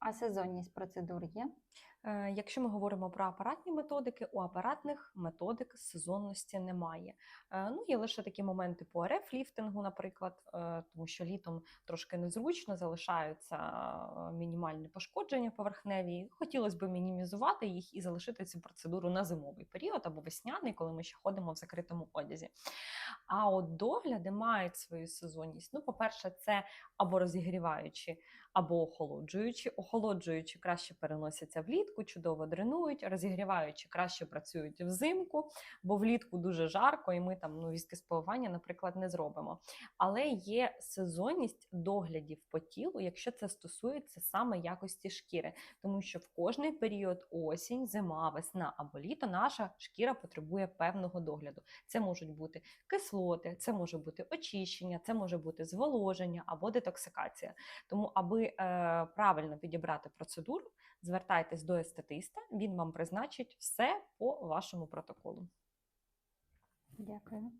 А сезонність процедур є? Е, Якщо ми говоримо про апаратні методики, у апаратних методик сезонності немає. Е, Ну, є лише такі моменти по РФ-ліфтингу, наприклад, е, тому що літом трошки незручно залишаються мінімальні пошкодження поверхневі. Хотілося б мінімізувати їх і залишити цю процедуру на зимовий період або весняний, коли ми ще ходимо в закритому одязі. А от догляди мають свою сезонність. Ну, по-перше, це або розігріваючі, або охолоджуючі. Охолоджуючі краще переносяться влітку, чудово дренують, розігріваючі краще працюють взимку, бо влітку дуже жарко, і ми там ну, візки спивання, наприклад, не зробимо. Але є сезонність доглядів по тілу, якщо це стосується саме якості шкіри, тому що в кожний період осінь, зима, весна або літо наша шкіра потребує певного догляду. Це можуть бути кислоти, це може бути очищення, це може бути зволоження або детоксикація. Тому, аби е, правильно підібрати процедуру, звертайтесь до естетиста, він вам призначить все по вашому протоколу. Дякую.